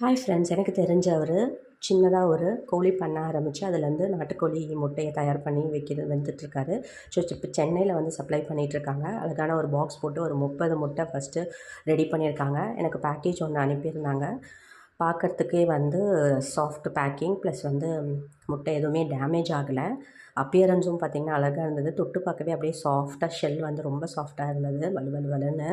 Hi friends எனக்கு தெரிஞ்சவர் சின்னதாக ஒரு கோழி பண்ண ஆரம்பித்து அதுலேருந்து நாட்டுக்கோழி முட்டையை தயார் பண்ணி வைக்கிறது வந்துட்டுருக்காரு. ஸோ இப்போ சென்னையில் வந்து சப்ளை பண்ணிகிட்ருக்காங்க அதுக்கான ஒரு பாக்ஸ் போட்டு ஒரு முப்பது முட்டை ஃபஸ்ட்டு ரெடி பண்ணியிருக்காங்க எனக்கு பேக்கேஜ் ஒன்று அனுப்பியிருந்தாங்க. பார்க்குறதுக்கே வந்து சாஃப்ட் பேக்கிங் ப்ளஸ் வந்து முட்டை எதுவுமே டேமேஜ் ஆகலை. அப்பியரன்ஸும் பார்த்திங்கன்னா அழகாக இருந்தது. தொட்டு பார்க்கவே அப்படியே சாஃப்டாக ஷெல் வந்து ரொம்ப சாஃப்டாக இருந்தது. வலு வலு வலுன்னு.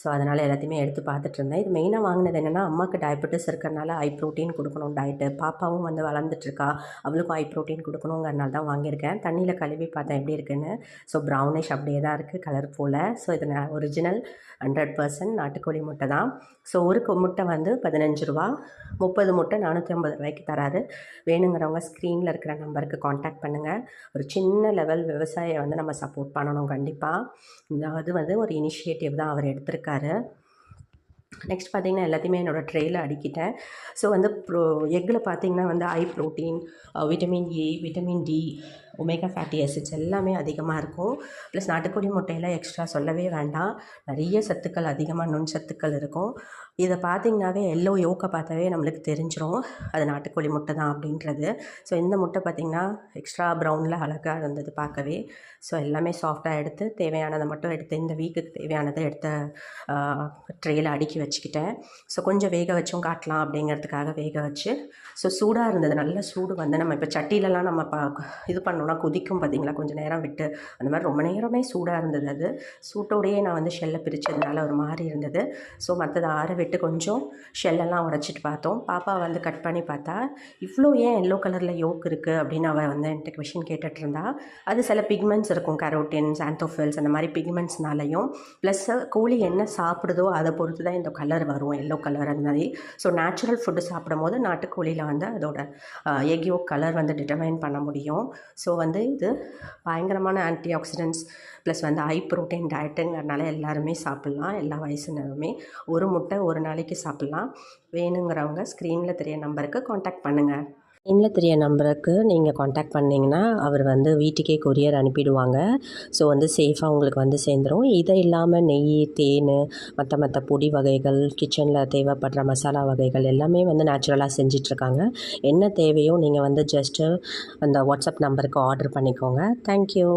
ஸோ அதனால் எல்லாத்தையுமே எடுத்து பார்த்துட்டு இருந்தேன். இது மெயினாக வாங்கினது என்னென்னா அம்மாவுக்கு டயபெட்டிஸ் இருக்கிறனால ஐ ப்ரோட்டீன் கொடுக்கணும் டயட்டு பாப்பாவும் வந்து வளர்ந்துட்டுருக்கா அவளுக்கும் ஐ ப்ரோட்டீன் கொடுக்கணுங்கிறனால தான் வாங்கியிருக்கேன். தண்ணியில் கழுவி பார்த்தேன் எப்படி இருக்குன்னு. ஸோ ப்ரௌனிஷ் அப்படியே தான் இருக்குது கலர் போல். ஸோ இது ஒரிஜினல் ஹண்ட்ரட் பர்சன்ட் நாட்டுக்கோழி முட்டை தான். ஸோ ஒரு முட்டை வந்து பதினஞ்சு ரூபா. முப்பது முட்டை நானூற்றி ஐம்பது ரூபாய்க்கு தராரு. வேணுங்கிறவங்க ஸ்க்ரீனில் இருக்கிற நம்பருக்கு காண்டாக்ட் பண்ணுங்கள் ஒரு சின்ன லெவல் விவசாயியை வந்து நம்ம சப்போர்ட் பண்ணணும் கண்டிப்பாக இந்த அது வந்து ஒரு இனிஷியேட்டிவ் தான் அவர் எடுத்திருக்காரு. நெக்ஸ்ட் பார்த்திங்கன்னா எல்லாத்தையுமே என்னோடய ட்ரெயில் அடிக்கிட்டேன். ஸோ வந்து ப்ரோ எக்கில் பார்த்திங்கன்னா வந்து high protein vitamin A vitamin D omega fatty acids எல்லாமே அதிகமாக இருக்கும். ப்ளஸ் நாட்டுக்கோழி முட்டையில் எக்ஸ்ட்ரா சொல்லவே வேண்டாம். நிறைய சத்துக்கள் அதிகமாக நுண் சத்துக்கள் இருக்கும். இதை பார்த்திங்கனாவே எல்லோ யோக்கை பார்த்தாவே நம்மளுக்கு தெரிஞ்சிடும் அது நாட்டுக்கோழி முட்டை தான் அப்படின்றது. ஸோ இந்த முட்டை பார்த்திங்கன்னா எக்ஸ்ட்ரா ப்ரௌனில் அழகாக இருந்தது பார்க்கவே. ஸோ எல்லாமே சாஃப்டாக எடுத்து தேவையானதை மட்டும் எடுத்து இந்த வீக்குக்கு தேவையானதை எடுத்த ட்ரேயில் அடுக்கி வச்சுக்கிட்டேன். ஸோ கொஞ்சம் வேக வச்சும் காட்டலாம் அப்படிங்கிறதுக்காக வேக வச்சு. ஸோ சூடாக இருந்தது. நல்ல சூடு வந்து நம்ம இப்போ சட்டிலலாம் நம்ம பா இது பண்ணோன்னா கொதிக்கும் பார்த்திங்களா கொஞ்சம் நேரம் விட்டு. அந்த மாதிரி ரொம்ப நேரமே சூடாக இருந்தது அது. சூட்டோடையே நான் வந்து ஷெல்லை பிரித்ததுனால ஒரு மாதிரி இருந்தது. ஸோ மற்றதை ஆற விட்டு கொஞ்சம் ஷெல்லெல்லாம் உடச்சிட்டு பார்த்தோம். பாப்பா வந்து கட் பண்ணி பார்த்தா இவ்வளோ ஏன் எல்லோ கலரில் யோக் இருக்குது அப்படின்னு அவள் வந்து என்கிட்ட கொஷின் கேட்டுட்ருந்தா அது சில பிக்மெண்ட்ஸ் இருக்கும். கரோட்டின்ஸ் ஆந்தோஃபில்ஸ் அந்த மாதிரி பிக்மெண்ட்ஸ்னாலையும் ப்ளஸ் கோழி என்ன சாப்பிடுதோ அதை பொறுத்து தான் இந்த கலர் வரும். எல்லோ கலர் அந்த மாதிரி. ஸோ நேச்சுரல் ஃபுட்டு சாப்பிடும் போது நாட்டுக்கோழியில் வந்து அதோட எக்யோ கலர் வந்து டிட்டர்மைன் பண்ண முடியும். ஸோ வந்து இது பயங்கரமான ஆன்டி ஆக்சிடென்ட்ஸ் ப்ளஸ் வந்து ஹை ப்ரோட்டீன் டயட்டுங்கிறனால எல்லாருமே சாப்பிட்லாம் எல்லா வயசுனருமே. ஒரு முட்டை ஒரு நாளைக்கு சாப்பிட்லாம். வேணுங்கிறவங்க ஸ்க்ரீனில் தெரிய நம்பருக்கு காண்டாக்ட் பண்ணுங்கள் ஸ்க்ரீனில் தெரிய நம்பருக்கு நீங்கள் காண்டாக்ட் பண்ணிங்கன்னா அவர் வந்து வீட்டுக்கே கொரியர் அனுப்பிடுவாங்க. ஸோ வந்து சேஃபாக உங்களுக்கு வந்து சேர்ந்துடும் இதை இல்லாமல் நெய் தேன் மற்ற மற்ற பொடி வகைகள் கிச்சனில் தேவைப்படுற மசாலா வகைகள் எல்லாமே வந்து நேச்சுரலாக செஞ்சிட்ருக்காங்க. என்ன தேவையோ நீங்கள் வந்து ஜஸ்ட்டு அந்த வாட்ஸ்அப் நம்பருக்கு ஆர்டர் பண்ணிக்கோங்க. தேங்க்யூ